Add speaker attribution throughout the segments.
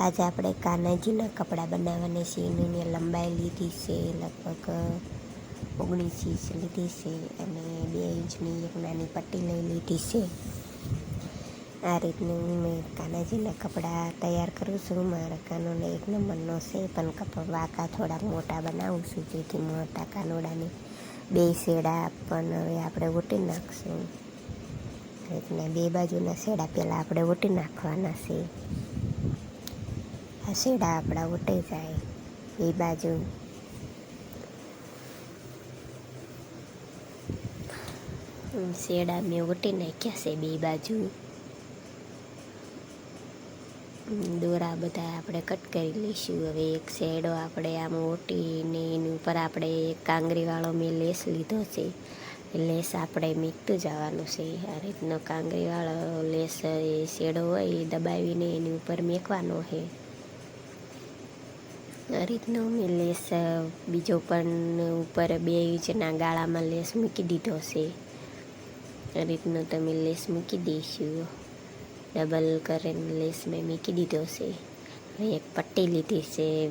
Speaker 1: આજે આપણે કાનાજીના કપડાં બનાવવાના છે. એની લંબાઈ લીધી છે, લગભગ ઓગણીસ ઇંચ લીધી છે અને બે ઇંચની એક નાની પટ્ટી લઈ લીધી છે. આ રીતનું મેં કાનાજીના કપડાં તૈયાર કરું છું. મારા કાનોને એક નંબરનો છે, પણ કપડ વાંકા થોડાક મોટા બનાવું છું, જેથી મોટા કાનોડાને બે શેડા પણ હવે આપણે ઉટી નાખશું. રીતના બે બાજુના શેડા પહેલાં આપણે ઉટી નાખવાના છે. શેડા આપણા ઉટાઈ જાય, એ બાજુ. શેડા મેં ઉટી નાખ્યા છે બે બાજુ. દોરા બધા આપણે કટ કરી લઈશું. હવે એક શેડો આપણે આમ ઓટીને એની ઉપર આપણે એક કાંગરીવાળો મેં લેસ લીધો છે. લેસ આપણે મીકતું જવાનું છે. આ રીતનો કાંગરીવાળો લેસ, એ શેડો હોય એ દબાવીને એની ઉપર મેકવાનો છે. આ રીતનો મેં લેસ બીજો પણ ઉપર બે ઇંચના ગાળામાં લેસ મૂકી દીધો છે. આ રીતનો તમે લેસ મૂકી દઈશું. ડબલ કરીને લેસ મેં મૂકી દીધો છે. એક પટ્ટી લીધી છે,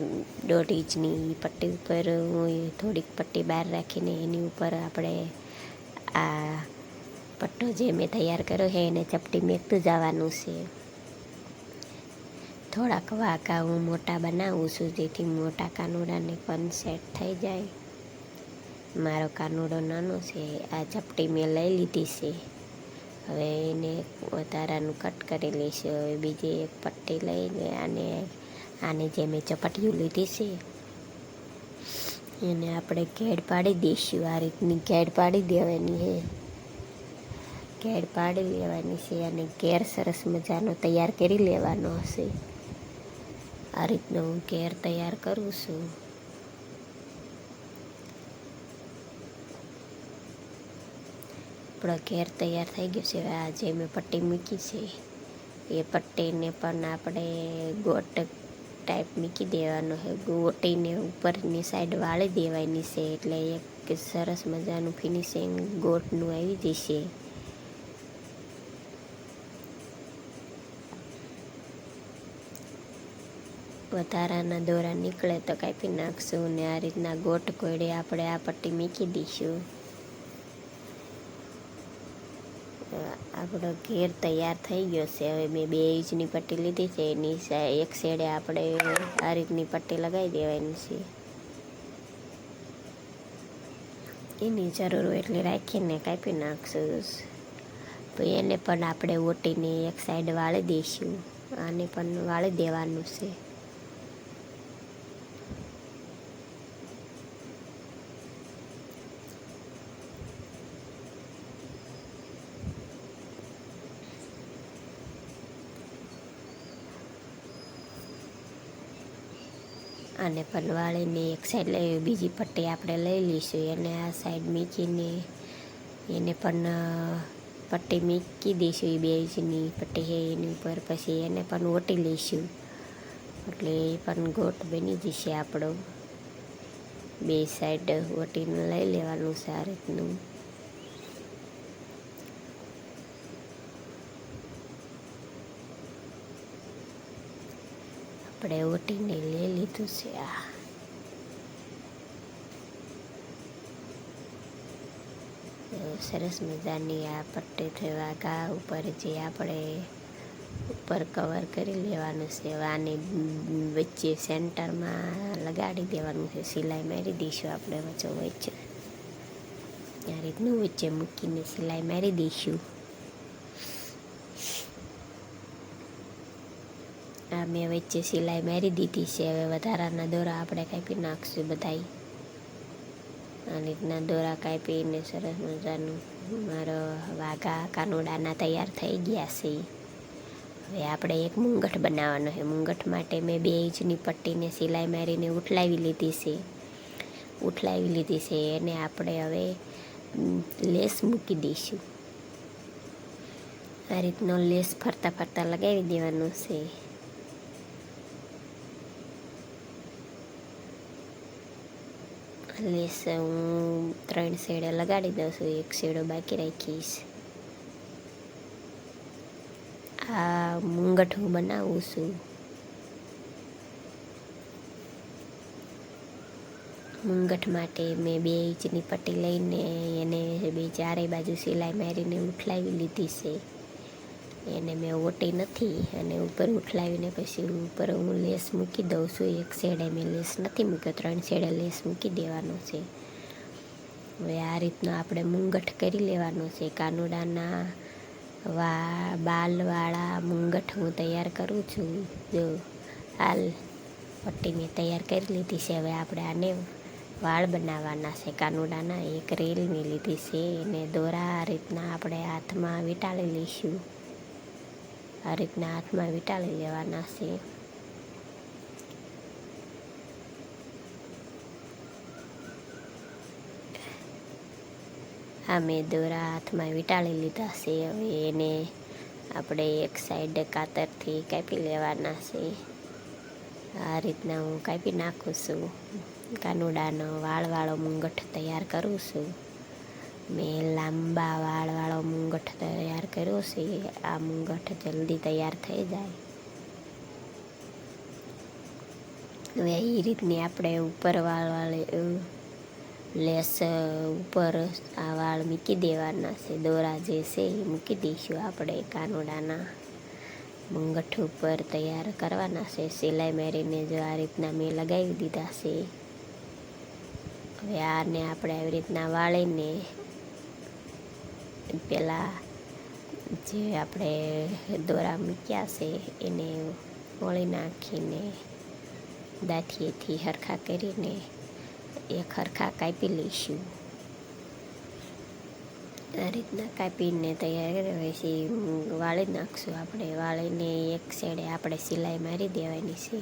Speaker 1: દોઢ ઇંચની પટ્ટી ઉપર હું થોડીક પટ્ટી બહાર રાખીને એની ઉપર આપણે આ પટ્ટો જે મેં તૈયાર કર્યો છે એને ચપટી મેકતું જવાનું છે. થોડાક વાંકા હું મોટા બનાવું છું, જેથી મોટા કાનુડાને પણ સેટ થઈ જાય. મારો કાનુડો નાનો છે, આ ચપટી મેં લઈ લીધી છે. હવે એને વધારાનું કટ કરી લઈશું હવે બીજી એક પટ્ટી લઈને અને આને જે મેં ચપટીઓ લીધી છે. એને આપણે ઘેડ પાડી દઈશું, આ રીતની ઘેડ પાડી દેવાની છે. ઘેડ પાડી લેવાની છે અને ઘેર સરસ મજાનો તૈયાર કરી લેવાનો હશે. આ રીતનો હું કેર તૈયાર કરું છું. આપણો ઘેર તૈયાર થઈ ગયો છે. હવે આ જે મેં પટ્ટી મૂકી છે, એ પટ્ટીને પણ આપણે ગોટ ટાઈપ મૂકી દેવાનો છે. ગોટીને ઉપરની સાઈડ વાળી દેવાની છે. એટલે એક સરસ મજાનું ફિનિશિંગ ગોટનું આવી જશે. વધારાના દોરા નીકળે તો કાપી નાખશું ને આ રીતના ગોટ કોયડે આપણે આ પટ્ટી મૂકી દઈશું આપણો ઘેર તૈયાર થઈ ગયો છે. હવે મેં બે ઇંચની પટ્ટી લીધી છે. એની એક સાઈડે આપણે આ રીતની પટ્ટી લગાવી દેવાની છે. એની જરૂર હોય એટલે રાખીને કાપી નાખશું. તો એને પણ આપણે ઓટીને એક સાઈડ વાળી દઈશું. આને પણ વાળી દેવાનું છે. અને પણ વાળીને એક સાઈડ લઈ બીજી પટ્ટી આપણે લઈ લઈશું. એને આ સાઈડ મીકીને એને પણ પટ્ટી મીકી દઈશું, એ બે ઇંચની પટ્ટી છે એની ઉપર. પછી એને પણ ઓટી લઈશું. એટલે એ પણ ગોટ બની જશે આપણો. બે સાઈડ ઓટીને લઈ લેવાનું છે રીતનું. આપણે ઓટીને લઈ લીધું છે આ. સરસ મજાની આ પટ્ટી વાઘા ઉપર જે આપણે ઉપર કવર કરી લેવાનું છે, આને વચ્ચે સેન્ટરમાં લગાડી દેવાનું છે, સિલાઈ મારી દઈશું આપણે વચ્ચે વચ્ચે. આ રીતનું વચ્ચે મૂકીને સિલાઈ મારી દઈશું. આ મેં વચ્ચે સિલાઈ મારી દીધી છે. હવે વધારાના દોરા આપણે કાપી નાખશું બધાય. આ રીતના દોરા કાપીને સરસ મજાનું મારો વાઘા કાનુડાના તૈયાર થઈ ગયા છે. હવે આપણે એક મુંગઠ બનાવવાનો છે. મુંગઠ માટે મેં બે ઇંચની પટ્ટીને સિલાઈ મારીને ઉઠલાવી લીધી છે. ઉઠલાવી લીધી છે. એને આપણે હવે લેસ મૂકી દઈશું. આ રીતનો લેસ ફરતા ફરતા લગાવી દેવાનો છે. લેસ હું ત્રણ શેડો લગાડી દઉં છું. એક શેડો બાકી રાખીશ. આ મુંગટ હું બનાવું છું. મુંગઠ માટે મેં બે ઇંચની પટ્ટી લઈને એને બે ચારેય બાજુ સિલાઈ મારીને ઉઠલાવી લીધી છે. એને મેં ઓટી નથી અને ઉપર ઉઠલાવીને પછી ઉપર હું લેસ મૂકી દઉં છું. એક શેડે મેં લેસ નથી મૂક્યો, ત્રણ શેડે લેસ મૂકી દેવાનો છે. હવે આ રીતનો આપણે મુંગઠ કરી લેવાનો છે. કાનુડાના વા, બાલવાળા મુંગઠ હું તૈયાર કરું છું. જો હાલ પટ્ટી મેં તૈયાર કરી લીધી છે. હવે આપણે આને વાળ બનાવવાના છે. કાનુડાના એક રેલ મેં લીધી છે. એને દોરા આ રીતના આપણે હાથમાં વીંટાળી લઈશું. આ રીતના હાથમાં વીંટાળી લેવાના છે. આ મેં દોરા હાથમાં વીંટાળી લીધા છે. હવે એને આપણે એક સાઈડ કાતરથી કાપી લેવાના છે. આ રીતના હું કાપી નાખું છું. કાનુડાનો વાળવાળો મુંગઠ તૈયાર કરું છું. મેં લાંબા વાળવાળો મુંગઠ તૈયાર કર્યો છે. આ મુંગઠ જલ્દી તૈયાર થઈ જાય. હવે એ રીતની આપણે ઉપર વાળવાળી લેસ ઉપર આ વાળ મૂકી દેવાના છે. દોરા જે છે એ મૂકી દઈશું આપણે કાનુડાના. મુંગઠ ઉપર તૈયાર કરવાના છે. સિલાઈ મારીને જો આ રીતના મેં લગાવી દીધા છે. હવે આને આપણે આવી રીતના વાળીને પહેલાં જે આપણે દોરા મૂક્યા છે, એને વળી નાખીને દાંઠીએથી હરખા કરીને એક હરખા કાપી લઈશું. આ રીતના કાપીને તૈયાર પછી વાળી નાખશું આપણે. વાળીને એક સાઈડે આપણે સિલાઈ મારી દેવાની છે.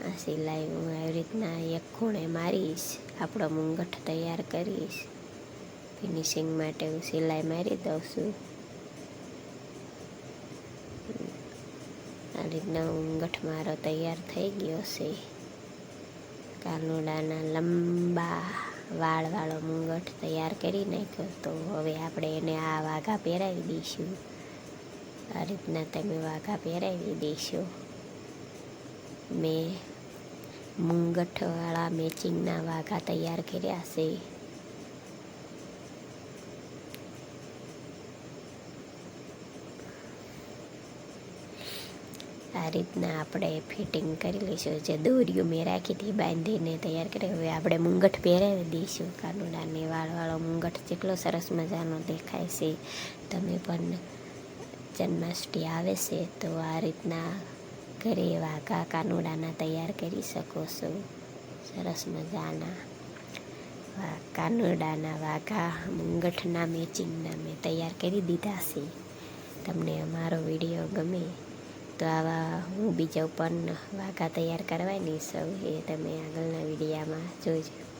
Speaker 1: આ સિલાઈ હું આવી રીતના એક ખૂણે મારીશ, આપણો મુંગઠ તૈયાર કરીશ. ફિનિશિંગ માટે હું સિલાઈ મારી દઉં છું. આ રીતના મુંગઠ મારો તૈયાર થઈ ગયો છે. કાનુડાના લંબા વાળવાળો મુંગઠ તૈયાર કરી નાખ્યો તો હવે આપણે એને આ વાઘા પહેરાવી દઈશું. આ રીતના તમે વાઘા પહેરાવી દેશો. મેં મુંગઠવાળા મેચિંગના વાઘા તૈયાર કર્યા છે. આ રીતના આપણે ફિટિંગ કરી લઈશું. જે દોરીઓ મેં રાખી હતી બાંધીને તૈયાર કરી, હવે આપણે મુંગઠ પહેરાવી દઈશું. કાનુડાની વાળવાળો મુંગઠ જેટલો સરસ મજાનો દેખાય છે. તમે પણ જન્માષ્ટમી આવે છે, તો આ રીતના ઘરે વાઘા કાનુડાના તૈયાર કરી શકો છો. સરસ મજાના કાનુડાના વાઘા મુંગઠના મેચિંગના મેં તૈયાર કરી દીધા છે. તમને અમારો વીડિયો ગમે તો આવા હું બીજા ઉપર વાઘા તૈયાર કરવાની સૌ એ તમે આગળના વિડીયામાં જોઈજો.